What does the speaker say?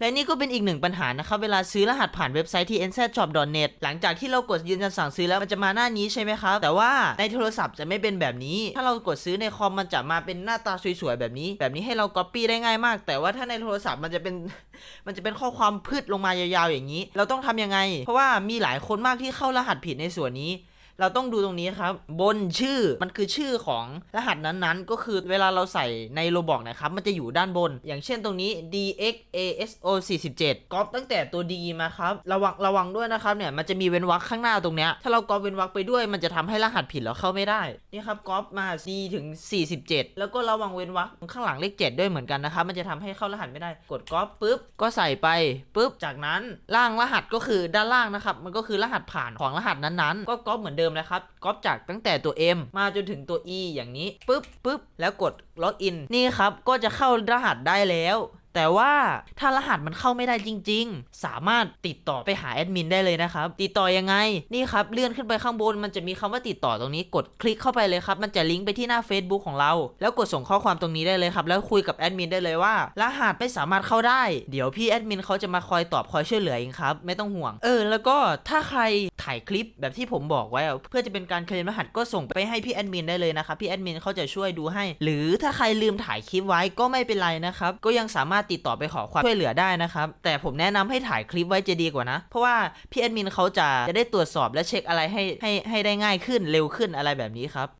และนี่ก็เป็นอีกหนึ่งปัญหานะครับ เวลาซื้อรหัสผ่านเว็บไซต์ที่ nzshop.net หลังจากที่เรากดยืนยันสั่งซื้อแล้วมันจะมาหน้านี้ใช่ไหมครับ แต่ว่าในโทรศัพท์จะไม่เป็นแบบนี้ ถ้าเรากดซื้อในคอมมันจะมาเป็นหน้าตาสวยๆแบบนี้ แบบนี้ให้เรา copy ได้ง่ายมาก แต่ว่าถ้าในโทรศัพท์มันจะเป็น มันจะเป็นข้อความพืชลงมายาวๆอย่างนี้ เราต้องทำยังไง เพราะว่ามีหลายคนมากที่เข้ารหัสผิดในส่วนนี้ เราต้องดูตรงนี้ครับ บนชื่อมันคือชื่อของรหัสนั้นๆ ก็คือเวลาเราใส่ในโรบอกนะครับ มันจะอยู่ด้านบน อย่างเช่นตรงนี้ dxaso 47ก๊อปตั้งแต่ตัว d มาครับ ระวังระวังด้วยนะครับเนี่ยมันจะมีเว้นวรรคข้างหน้าตรงเนี้ยถ้าเราก๊อปเว้นวรรคไปด้วย มันจะทำให้รหัสผิดแล้วเข้าไม่ได้นี่ครับก๊อปมา d ถึง 47 แล้วก็ระวังเว้นวรรคข้างหลังเลข 7 ด้วยเหมือนกันนะครับมันจะทำให้เข้ารหัสไม่ได้กดก๊อปปุ๊บก็ใส่ไปปุ๊บจากนั้นล่างรหัสก็คือด้านล่างนะครับมันก็คือรหัสผ่านของรหัสนั้นๆ ก็ก๊อปเหมือนเดิมนะครับก๊อปจากตั้งแต่ตัว M มาจนถึงตัว E อย่างนี้ปุ๊บปุ๊บแล้วกดล็อกอินนี่ครับก็จะเข้ารหัสได้แล้วแต่ว่าถ้ารหัสมันเข้าไม่ได้จริง ๆ สามารถติดต่อไปหาแอดมินได้เลยนะครับ ติดต่อยังไง นี่ครับ เลื่อนขึ้นไปข้างบน มันจะมีคำว่าติดต่อตรงนี้ กดคลิกเข้าไปเลยครับ มันจะลิงก์ไปที่หน้า Facebook ของเรา แล้วกดส่งข้อความตรงนี้ได้เลยครับ แล้วคุยกับแอดมินได้เลยว่า รหัสไม่สามารถเข้าได้ เดี๋ยวพี่แอดมินเขาจะมาคอยตอบคอยช่วยเหลือเองครับ ไม่ต้องห่วง เออ แล้วก็ถ้าใคร ถ่ายคลิปแบบที่ผมบอกไว้ เพื่อจะเป็นการเคลมรหัสก็ส่งไปให้พี่แอดมินได้เลยนะครับพี่แอดมินเขาจะช่วยดูให้ หรือถ้าใครลืมถ่ายคลิปไว้ก็ไม่เป็นไรนะครับก็ยังสามารถติดต่อไปขอความช่วยเหลือได้นะครับแต่ผมแนะนำให้ถ่ายคลิปไว้จะดีกว่านะ เพราะว่าพี่แอดมินเขาจะจะได้ตรวจสอบและเช็คอะไรให้ให้ให้ได้ง่ายขึ้นเร็วขึ้นอะไรแบบนี้ครับ